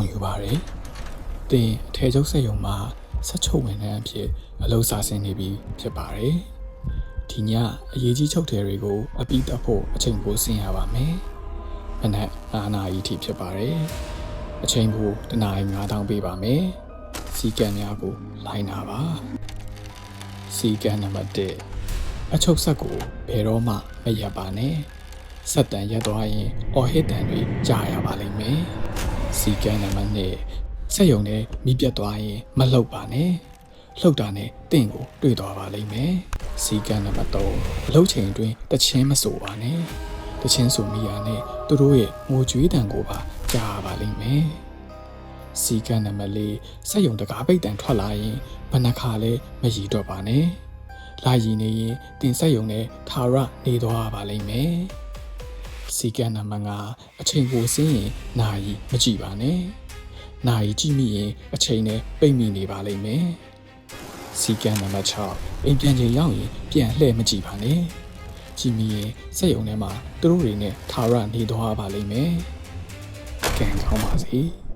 ဂုဏ်ယူပါတယ်။တင်အထည်ချုပ်စက်ရုံမှာဆက်ချုပ်ဝင်တဲ့အဖြစ်အလုပ်စာဆင်းနေပြီဖြစ်ပါတယ်။ဒီညအရေးကြီးချုပ်တယ်တွေကိုအပိတက်ဖို့အချိန်ပိုဆင်းရပါမယ်။မနက်9နာရီထိဖြစ်ပါတယ်။အချိန်ကိုတနာရီ9000ပေးပါမယ်။စီကံများကိုလိုက်နာပါ။စီကံနံပါတ်1အချုပ်ဆက်ကိုဘယ်တော့မှမရက်ပါနဲ့။ဆက်တန်ရက်သွားရင်အော်ဟစ်တန်တွေကြားရပါလိမ့်မယ်။ စီကံနံပါတ်2စက်ယုံနဲ့မိပြတ်သွားရင်မလှုပ်ပါနဲ့။လှုပ်တာနဲ့တင့်ကိုတွေ့သွားပါလိမ့်မယ်။စီကံနံပါတ်3အလုပ်ချိန်အတွင်းတချင်းမဆိုပါနဲ့။တချင်းဆိုမိရနဲ့သူတို့ရဲ့ငိုကြွေးတန်ကိုပါကြားရပါလိမ့်မယ်။စီကံနံပါတ်4စက်ယုံတကားပိတ်တန်ထွက်လာရင်ဘယ်နှခါလဲမရည်တော့ပါနဲ့။လာရည်နေရင်တင်ဆက်ယုံနဲ့ထာဝရနေသွားပါလိမ့်မယ်။ စီကံနံပါတ်5အချိန်ကိုစင်းရင်နာယီမကြည့်ပါနဲ့။နာယီကြည့်မိရင်အချိန်နဲ့ပိတ်မိနေပါလိမ့်မယ်။စီကံနံပါတ်6အိမ်ပြန်ချိန်ရောက်ရင်ပြန်လှည့်မကြည့်ပါနဲ့။ကြည့်မိရင်စက်ယုံထဲမှာသူတို့တွေနဲ့ထာဝရနေသွားပါလိမ့်မယ်။ကံကောင်းပါစေ။